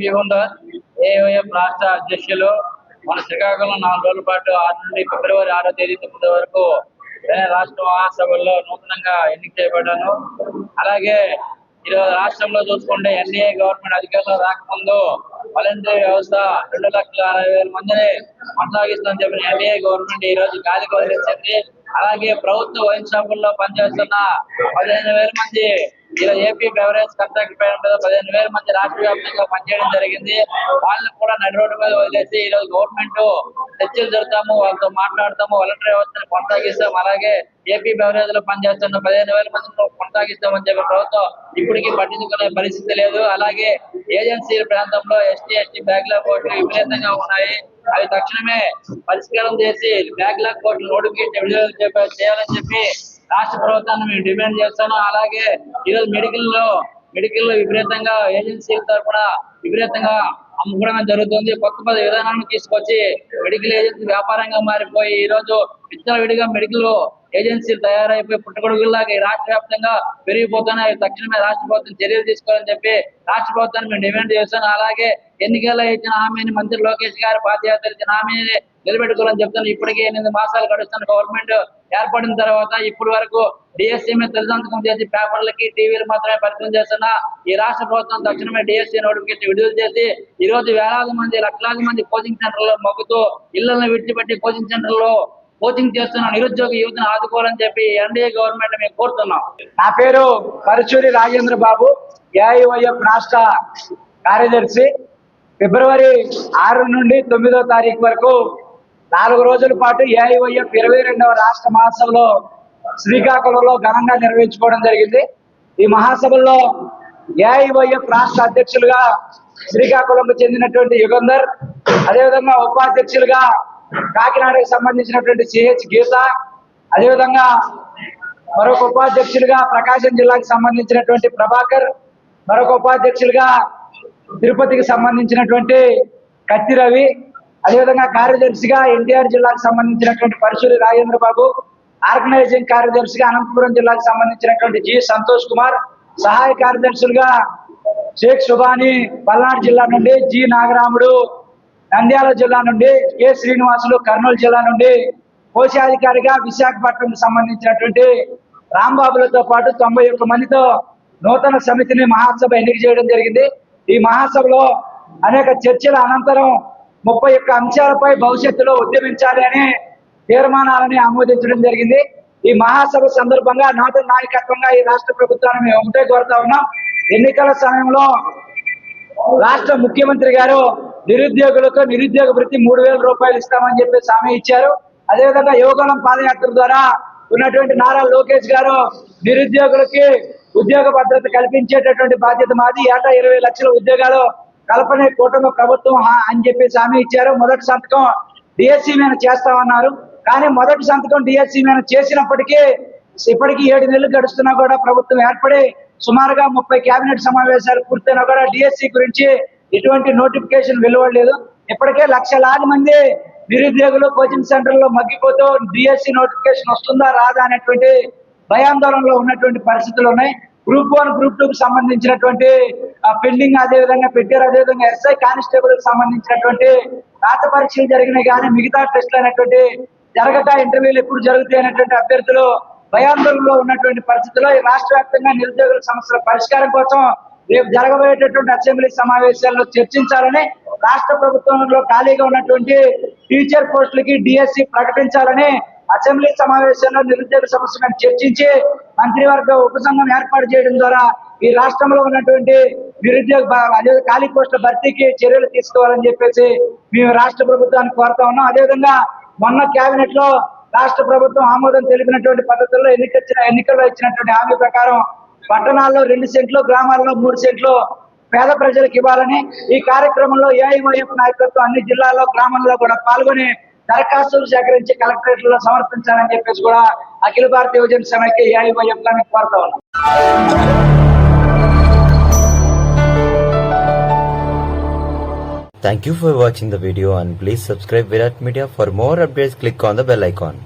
పేరు ఏఓఎఫ్ రాష్ట్ర అధ్యక్షులు? మన శ్రీకాకుళం నాలుగు రోజుల పాటు ఆరు నుండి ఫిబ్రవరి ఆరో తేదీ తొమ్మిది వరకు రాష్ట్ర మహాసభల్లో నూతనంగా ఎన్నిక చేయబడ్డాను. అలాగే ఈరోజు రాష్ట్రంలో చూసుకుంటే ఎన్డీఏ గవర్నమెంట్ అధికారంలో రాకముందు వాలంటీర్ వ్యవస్థ రెండు లక్షల అరవై వేల మందిని కొనసాగిస్తుందని చెప్పిన ఎన్డీఏ గవర్నమెంట్ ఈ రోజు గాలికి వదిలించింది అలాగే ప్రభుత్వ వైన్ షాపుల్లో పనిచేస్తున్న పదిహేను వేల మంది ఇలా ఏపీ బెవరేజ్ కాంట్రాక్ట్ పైన మీద పదిహేను వేల మంది రాష్ట్ర వ్యాప్తంగా పనిచేయడం జరిగింది. వాళ్ళని కూడా నడి రోడ్డు మీద వదిలేసి ఈరోజు గవర్నమెంట్ చర్చలు జరుగుతాము వాళ్ళతో మాట్లాడతాము వాలంటీర్ వ్యవస్థను కొనసాగిస్తాం. అలాగే ఏపీ బెవరేజ్లో పనిచేస్తున్న పదిహేను వేల మంది కొనసాగిస్తామని చెప్పి ప్రభుత్వం ఇప్పటికీ పట్టించుకునే పరిస్థితి లేదు. అలాగే ఏజెన్సీ ప్రాంతంలో ఎస్టీ ఎస్టీ బ్యాక్లాగ్ కోర్టులు విపరీతంగా ఉన్నాయి. అవి తక్షణమే పరిష్కారం చేసి బ్యాక్లాగ్ కోర్టులు నోటిఫికేషన్ విడుదల చేయాలని చెప్పి రాష్ట్ర ప్రభుత్వాన్ని మేము డిమాండ్ చేస్తాను అలాగే ఈరోజు మెడికల్లో మెడికల్లో విపరీతంగా ఏజెన్సీల తరఫున విపరీతంగా అమ్ముకోవడం జరుగుతుంది. కొత్త కొత్త విధానాలను తీసుకొచ్చి మెడికల్ ఏజెన్సీ వ్యాపారంగా మారిపోయి ఈ రోజు విడిగా మెడికల్ ఏజెన్సీలు తయారైపోయి పుట్టగొడుగులాగా రాష్ట్ర వ్యాప్తంగా పెరిగిపోతున్నాయి. తక్షణమే రాష్ట్ర ప్రభుత్వం చర్యలు తీసుకోవాలని చెప్పి రాష్ట్ర ప్రభుత్వాన్ని మేము డిమాండ్ చేస్తున్నాం. అలాగే ఎన్నికల్లో ఇచ్చిన హామీని మంత్రి లోకేష్ గారు పాదయాత్ర ఇచ్చిన హామీని నిలబెట్టుకోవాలని చెప్తాను ఇప్పటికే ఎనిమిది మాసాలు గడుస్తున్న గవర్నమెంట్ ఏర్పడిన తర్వాత ఇప్పటి వరకు డిఎస్సీ మీద చేసి పేపర్లకి టీవీలు మాత్రమే పరిచయం చేస్తున్న. ఈ రాష్ట్ర ప్రభుత్వం తక్షణమే డిఎస్సీ నోటిఫికేషన్ విడుదల చేసి ఈ రోజు వేలాది మంది లక్షలాది మంది కోచింగ్ సెంటర్లో మొగ్గుతూ ఇళ్ళను విడిచిపెట్టి కోచింగ్ సెంటర్లో కోచింగ్ చేస్తున్న నిరుద్యోగ యువతను ఆదుకోవాలని చెప్పి ఎన్డీఏ గవర్నమెంట్ మేము కోరుతున్నాం. నా పేరు పరుచూరి రాజేంద్ర బాబు ఏఐవైఎఫ్ రాష్ట్ర కార్యదర్శి. ఫిబ్రవరి ఆరు నుండి తొమ్మిదో తారీఖు వరకు నాలుగు రోజుల పాటు ఏఐవైఎఫ్ ఇరవై రెండవ రాష్ట్ర మహాసభలో శ్రీకాకుళంలో ఘనంగా నిర్వహించుకోవడం జరిగింది. ఈ మహాసభల్లో ఏఐవైఎఫ్ రాష్ట్ర అధ్యక్షులుగా శ్రీకాకుళంకు చెందినటువంటి యుగంధర్ అదేవిధంగా ఉపాధ్యక్షులుగా కాకినాడకు సంబంధించినటువంటి సిహెచ్ గీత అదేవిధంగా మరొక ఉపాధ్యక్షులుగా ప్రకాశం జిల్లాకు సంబంధించినటువంటి ప్రభాకర్ మరొక ఉపాధ్యక్షులుగా తిరుపతికి సంబంధించినటువంటి కత్తి రవి అదేవిధంగా కార్యదర్శిగా ఎన్టీఆర్ జిల్లాకు సంబంధించినటువంటి పరశురి రాజేంద్ర బాబు ఆర్గనైజింగ్ కార్యదర్శిగా అనంతపురం జిల్లాకు సంబంధించినటువంటి జి సంతోష్ కుమార్ సహాయ కార్యదర్శులుగా షేక్ సుబాని పల్నాడు జిల్లా నుండి జి నాగరాముడు నంద్యాల జిల్లా నుండి కె శ్రీనివాసులు కర్నూలు జిల్లా నుండి కోశాధికారిగా విశాఖపట్నం సంబంధించినటువంటి రాంబాబులతో పాటు తొంభై ఒక్క మందితో నూతన సమితిని మహాసభ ఎన్నిక చేయడం జరిగింది. ఈ మహాసభలో అనేక చర్చల అనంతరం ముప్పై ఒక్క అంశాలపై భవిష్యత్తులో ఉద్యమించాలి అనే తీర్మానాలని ఆమోదించడం జరిగింది. ఈ మహాసభ సందర్భంగా నూతన నాయకత్వంగా ఈ రాష్ట్ర ప్రభుత్వాన్ని మేము ఒకటే కోరుతా ఉన్నాం. ఎన్నికల సమయంలో రాష్ట్ర ముఖ్యమంత్రి గారు నిరుద్యోగులకు నిరుద్యోగ వృత్తి మూడు వేల రూపాయలు ఇస్తామని చెప్పి హామీ ఇచ్చారు. అదేవిధంగా యువగలం పాదయాత్ర ద్వారా ఉన్నటువంటి నారా లోకేష్ గారు నిరుద్యోగులకి ఉద్యోగ భద్రత కల్పించేటటువంటి బాధ్యత మాది. ఏటా ఇరవై లక్షల ఉద్యోగాలు కల్పనే కూటమి ప్రభుత్వం హా- అని చెప్పేసి హామీ ఇచ్చారు. మొదటి సంతకం డిఎస్సి మీద చేస్తామన్నారు. కానీ మొదటి సంతకం డిఎస్సి మీద చేసినప్పటికీ ఇప్పటికీ ఏడు నెలలు గడుస్తున్నా కూడా ప్రభుత్వం ఏర్పడి సుమారుగా ముప్పై కేబినెట్ సమావేశాలు పూర్తయినా కూడా డిఎస్సి గురించి ఎటువంటి నోటిఫికేషన్ వెలువడలేదు. ఇప్పటికే లక్షలాది మంది నిరుద్యోగులు కోచింగ్ సెంటర్లో మగ్గిపోతూ డిఎస్సి నోటిఫికేషన్ వస్తుందా రాదా అనేటువంటి భయాందోళనలో ఉన్నటువంటి పరిస్థితులు ఉన్నాయి. గ్రూప్ వన్ గ్రూప్ టూ కు సంబంధించినటువంటి పెండింగ్ అదే విధంగా పెట్టారు. అదే విధంగా ఎస్ఐ కానిస్టేబుల్కు సంబంధించినటువంటి రాత పరీక్షలు జరిగినాయి. కానీ మిగతా టెస్టులు అనేటువంటి జరగక ఇంటర్వ్యూలు ఎప్పుడు జరుగుతాయి అనేటువంటి అభ్యర్థులు భయాందోళనలో ఉన్నటువంటి పరిస్థితుల్లో ఈ రాష్ట్ర వ్యాప్తంగా నిరుద్యోగుల సమస్యల పరిష్కారం కోసం రేపు జరగబోయేటటువంటి అసెంబ్లీ సమావేశాల్లో చర్చించాలని రాష్ట్ర ప్రభుత్వంలో ఖాళీగా ఉన్నటువంటి టీచర్ పోస్టులకి డిఎస్సి ప్రకటించాలని అసెంబ్లీ సమావేశంలో నిరుద్యోగ సమస్యలను చర్చించి మంత్రివర్గ ఉపసంఘం ఏర్పాటు చేయడం ద్వారా ఈ రాష్ట్రంలో ఉన్నటువంటి నిరుద్యోగ అదే ఖాళీ పోస్టుల భర్తీకి చర్యలు తీసుకోవాలని చెప్పేసి మేము రాష్ట్ర ప్రభుత్వాన్ని కోరుతా ఉన్నాం. అదేవిధంగా మొన్న కేబినెట్లో రాష్ట్ర ప్రభుత్వం ఆమోదం తెలిపినటువంటి పద్ధతుల్లో ఎన్నికచ్చిన ఎన్నికల్లో ఇచ్చినటువంటి హామీ ప్రకారం పట్టణాల్లో రెండు సెంట్లు గ్రామాల్లో మూడు సెంట్లు పేద ప్రజలకు ఇవ్వాలని ఈ కార్యక్రమంలో ఏఐఓఎఫ్ నాయకత్వం అన్ని జిల్లాల్లో గ్రామాల్లో కూడా పాల్గొని దరఖాస్తులు సేకరించి కలెక్టరేట్లో సమర్పించాలని చెప్పేసి కూడా అఖిల భారత యువజన సమైక్య ఏఐవైఎఫ్ మీకు కోరుతా ఉన్నాం Thank you for watching the video and please subscribe Virat Media for more updates click on the bell icon.